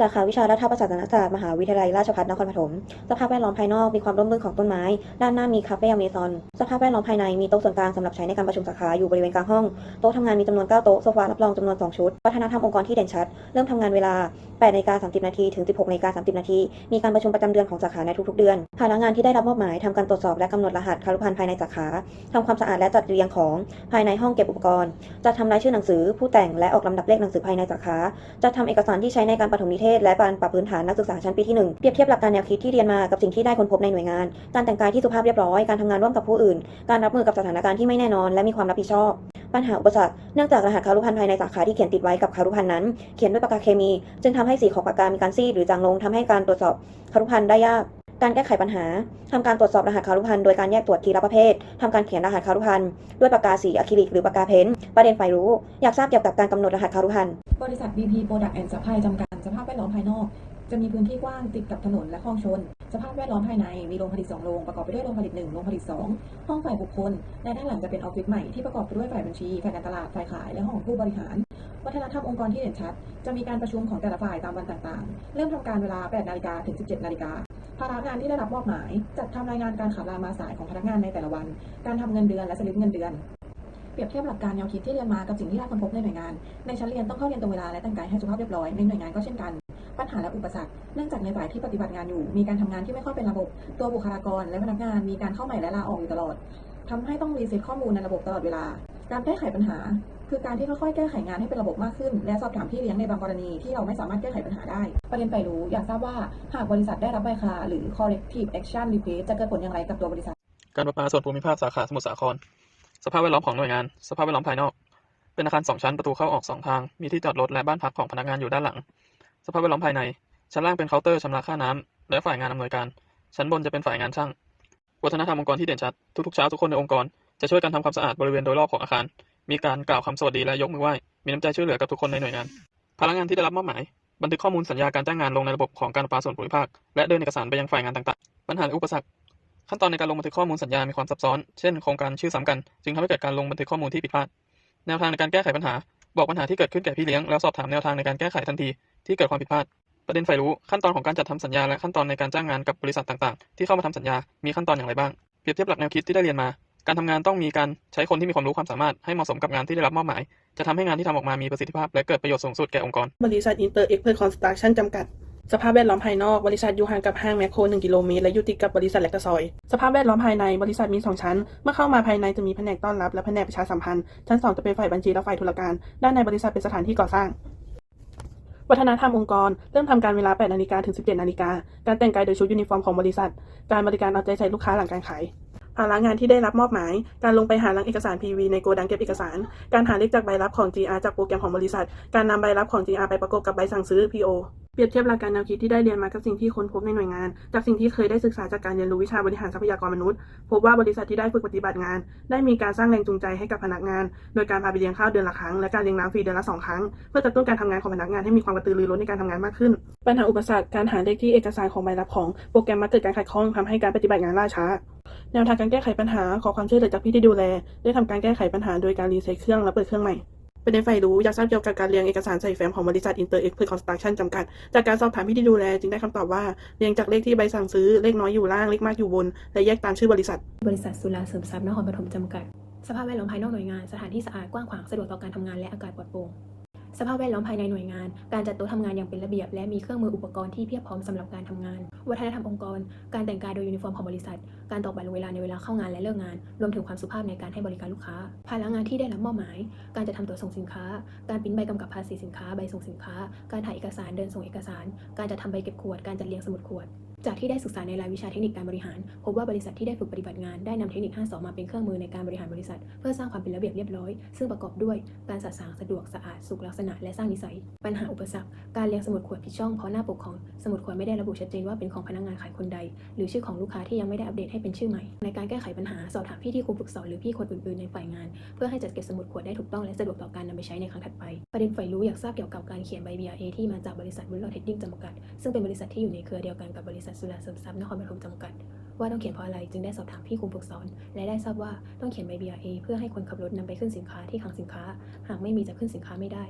สาขาวิชารัฐประศาสนศาสตร์มหาวิทยาลัยราชภัฏนครปฐม สภาพแวดล้อมภายนอกมีความร่มรื่นของต้นไม้ ด้านหน้ามีคาเฟ่อเมซอน สภาพแวดล้อมภายในมีโต๊ะส่วนกลางสำหรับใช้ในการประชุมสาขาอยู่บริเวณกลางห้อง โต๊ะทำงานมีจำนวน 9 โต๊ะ โซฟารับรองจำนวน 2 ชุด วัฒนธรรมองค์กรที่เด่นชัด เริ่มทำงานเวลา8นาฬิกา30 นาทีถึง 16นาฬิกา30 นาที มีการประชุมประจำเดือนของสาขาในทุกๆ เดือนภาระงานที่ได้รับมอบหมายทำการตรวจสอบและกำหนดรหัสคารุพันธ์ภายในสาขาทำความสะอาดและจัดเรียงของภายในห้องเก็บอุปกรณ์จัดทำรายชื่อหนังสือ ผู้แต่งและออกลำดับเลขหนังสือภายในสาขาจัดทำเอกสารที่ใช้ในการประถมนิเทศ และการปรับพื้นฐานนักศึกษาชั้นปีที่ 1 เปรียบเทียบหลักการแนวคิดที่เรียนมากับสิ่งที่ได้ค้นพบในหน่วยงาน การแต่งกายที่สุภาพเรียบร้อย การทำงานร่วมกับผู้อื่น การรับมือกับสถานการณ์ที่ไม่แน่นอน และมีความรับผิดชอบ ปัญหาอุปสรรค เนื่องจากรหัสคารุพันธ์ภายในสาขาที่เขียนติดไว้กับคารุพันธ์นั้น เขียนด้วยปากกาเคมี จึงทำให้สีของปากกามีการซีดหรือจางลงทำให้การตรวจสอบคารุพันธ์ได้ยาก การแก้ไขปัญหาทำการตรวจสอบรหัสคารุพันธ์โดยการแยกตรวจทีละประเภททำการเขียนรหัสคารุพันธ์ด้วยปากกาสีอะคริลิกหรือปากกาเพ้นท์ประเด็นฝ่ายรู้ อยากทราบเกี่ยวกับการกำหนดรหัสคารุพันธ์บริษัท BP Product and Supply จำกัดสภาพแวดล้อมภายนอก จะมีพื้นที่กว้างติดกับถนนและคลองชน สภาพแวดล้อมภายในมีโรงผลิต2โรงประกอบไปด้วยโรงผลิต1โรงผลิต 2 ห้องฝ่ายบุคคล และด้านหลังจะเป็นออฟฟิศใหม่ที่ประกอบไปด้วยฝ่ายบัญชีฝ่ายการตลาดฝ่ายขายและห้องของผู้บริหารวัฒนธรรมองค์กรที่เด่นชัด จะมีการประชุมของแต่ละฝ่ายตามวันต่างๆ เริ่มทำการเวลา 8 นาฬิกาถึง 17 นาฬิกา ภาระงานที่ได้รับมอบหมาย จัดทำรายงานการขาดลามาสายของพนักงานในแต่ละวัน การทำเงินเดือนและสลิปเงินเดือน เปรียบเทียบหลักการแนวคิดที่เรียนมากับสิ่งที่ได้ค้นพบในหน่วยงาน ในชั้นเรียนต้องเข้าเรียนตรงเวลาและแต่งกายให้สุภาพเรียบร้อย ในหน่วยงานก็เช่นกัน ปัญหาและอุปสรรค เนื่องจากในฝ่ายที่ปฏิบัติงานอยู่ มีการทำงานที่ไม่ค่อยเป็นระบบ ตัวบุคลากร และพนักงานมีการเข้าใหม่และลาออกอยู่ตลอดทำให้ต้องรีเซ็ตข้อมูลในระบบตลอดเวลา การแก้ไขปัญหา คือการที่ค่อยๆแก้ไขงานให้เป็นระบบมากขึ้น และสอบถามพี่เลี้ยงในบางกรณีที่เราไม่สามารถแก้ไขปัญหาได้ ประเด็นไปรู้อยากทราบว่าหากบริษัทได้รับใบคาหรือ corrective action request จะเกิดผลอย่างไรกับตัวบริษัท การประปาส่วนภูมิภาคสาขาสมุทรสาคร สภาพแวดล้อมของหน่วยงาน สภาพแวดล้อมภายนอก เป็นอาคารสองชั้นประตูเข้าออกสองทาง มีที่จอดรถและบ้านพักของพนักงานอยู่ด้านหลัง สภาพแวดล้อมภายใน ชั้นล่างเป็นเคาน์เตอร์ชำระค่าน้ำและฝ่ายงานอำนวยการ ชั้นบนจะเป็นฝ่ายงานช่าง วัฒนธรรมองค์กรที่เด่นชัด ทุกๆเช้าทุกคนในองค์กรจะช่วยกันทำความสะอาดบริเวณโดยรอบของอาคาร มีการกล่าวคำสวัสดีและยกมือไหว้ มีน้ำใจช่วยเหลือกับทุกคนในหน่วยงาน พนักงานที่ได้รับมอบหมาย บันทึกข้อมูลสัญญาการจ้างงานลงในระบบของการประปาส่วนภูมิภาค และเดินเอกสารไปยังฝ่ายงานต่างๆ ปัญหาและอุปสรรค ขั้นตอนในการลงบันทึกข้อมูลสัญญา มีความซับซ้อน เช่น โครงการชื่อซ้ำกัน จึงทำให้เกิดการลงบันทึกข้อมูลที่ผิดพลาด แนวทางในการแก้ไขปัญหา บอกปัญหาที่เกิดขึ้นแก่พี่เลี้ยง แล้วสอบถามแนวทางในการแก้ไขทันที ที่เกิดความผิดพลาด ประเด็นใฝ่รู้ ขั้นตอนของการจัดทำสัญญา และขั้นตอนในการจ้างงานกับบริษัทต่าง ๆ ที่เข้ามาทำสัญญา มีขั้นตอนอย่างไรบ้าง เปรียบเทียบหลักแนวคิดที่ได้เรียนมา การทำงานต้องมีการใช้คนที่มีความรู้ความสามารถให้เหมาะสมกับงานที่ได้รับมอบหมาย จะทำให้งานที่ทำออกมามีประสิทธิภาพ และเกิดประโยชน์สูงสุดแก่องค์กร บริษัทอินเตอร์เอ็กเพร์คอนสตรักชั่นจำกัด สภาพแวดล้อมภายนอก บริษัทอยู่ห่างกับห้างแมคโคร 1 กิโลเมตร และอยู่ติดกับบริษัทแลคตาซอย สภาพแวดล้อมภายใน บริษัทมี 2 ชั้น เมื่อเข้ามาภายในจะมีแผนกต้อนรับและแผนกประชาสัมพันธ์ ชั้น 2 จะเป็นฝ่ายบัญชีและฝ่ายธุรการ ด้านในบริษัทเป็นสถานที่ก่อสร้างวัฒนธรรมองค์กร เริ่มทำการเวลา 8 นาฬิกาถึง 17 นาฬิกา การแต่งกายโดยชุดยูนิฟอร์มของบริษัท การบริการเอาใจใส่ลูกค้าหลังการขาย ภาระงานที่ได้รับมอบหมาย การลงไปหาหลังเอกสาร PV ในโกดังเก็บเอกสาร การหาเลขจากใบรับของ GR จากโปรแกรมของบริษัท การนำใบรับของ GR ไปประกบกับใบสั่งซื้อ PO เปรียบเทียบหลักการแนวคิดที่ได้เรียนมากับสิ่งที่ค้นพบในหน่วยงาน จากสิ่งที่เคยได้ศึกษาจากการเรียนรู้วิชาบริหารทรัพยากรมนุษย์ พบว่าบริษัทที่ได้ฝึกปฏิบัติงาน ได้มีการสร้างแรงจูงใจให้กับพนักงาน โดยการพาไปเลี้ยงข้าวเดือนละครั้ง และการเลี้ยงน้ำฟรีเดือนละสองครั้ง เพื่อกระตุ้นการทำงานของพนักงานให้มีความกระตือรือร้นในการทำงานมากขึ้น ปัญหาอุปสรรคการหาเลขที่เอกสารของใบรับของโปรแกรมมาเกิดการขัดข้องทำให้การปฏิบัติงานล่าช้า แนวทางการแก้ไขปัญหาขอความช่วยเหลือจากพี่ที่ดูแลได้ทำการแก้ไขปัญหาโดยการรีเซ็ตเครื่องและเปิดเครื่องใหม่ประเด็นใฝ่รู้อยากทราบเกี่ยวกับการเรียงเอกสารใส่แฟ้มของบริษัท Inter X Per Construction จำกัด จากการสอบถามพี่ที่ดูแลจึงได้คำตอบว่าเรียงจากเลขที่ใบสั่งซื้อเลขน้อยอยู่ล่างเลขมากอยู่บน และแยกตามชื่อบริษัท บริษัทสุราเสริมทรัพย์นครปฐมจำกัด สภาพแวดล้อมภายนอกหน่วยงานสถานที่สะอาดกว้างขวางสะดวกต่อการทำงานและอากาศปลอดโปร่ง สภาพแวดล้อมภายในหน่วยงาน การจัดโต๊ะทำงานอย่างเป็นระเบียบ และมีเครื่องมืออุปกรณ์ที่เพียบพร้อมสำหรับการทำงาน วัฒนธรรมองค์กร การแต่งกายโดยยูนิฟอร์มของบริษัท การตอกบัตรเวลาในเวลาเข้างานและเลิกงาน รวมถึงความสุภาพในการให้บริการลูกค้า ภาระงานที่ได้รับมอบหมาย การจัดทำตัวส่งสินค้า การปริ้นใบกำกับภาษีสินค้า ใบส่งสินค้า การถ่ายเอกสาร เดินส่งเอกสาร การจัดทำใบเก็บขวด การจัดเรียงสมุดขวด จากที่ได้ศึกษาในรายวิชาเทคนิคการบริหาร พบว่าบริษัทที่ได้ฝึกปฏิบัติงานได้นำเทคนิค 5 2 มาเป็นเครื่องมือในการบริหารบริษัท เพื่อสร้างความเป็นระเบียบเรียบร้อย ซึ่งประกอบด้วยการสะสางสะดวกสะอาดสุขลักษณะและสร้างนิสัย ปัญหาอุปสรรค การเรียงสมุดขวดผิดช่องเพราะหน้าปกของสมุดขวดไม่ได้ระบุชัดเจนว่าเป็นของพนักงานขายคนใด หรือชื่อของลูกค้าที่ยังไม่ได้อัปเดตให้เป็นชื่อใหม่ ในการแก้ไขปัญหาสอบถามพี่ที่ครูฝึกสอนหรือพี่คนอื่นๆในฝ่ายงาน เพื่อให้จัดเก็บสมุดขวดได้ถูกต้องและสะดวกต่อการนำไปใช้ในครั้งถัดไป ประเด็นฝ่รู้อยากทราบเกี่ยวกับการเขียนใบ BRA ที่มาจากบริษัทบุลลอเทดดิ้งจำกัดซึ่งเป็นบริษัทที่อยู่ในเครือเดียวกันกับบริษัทสุราเสริมทรัพย์นครปฐมจำกัด ว่าต้องเขียนเพราะอะไรจึงได้สอบถามพี่ครูฝึกสอน และได้ทราบว่าต้องเขียนใบ BRA เพื่อให้คนขับรถนำไปขึ้นสินค้าที่คลังสินค้า หากไม่มีจะขึ้นสินค้าไม่ได้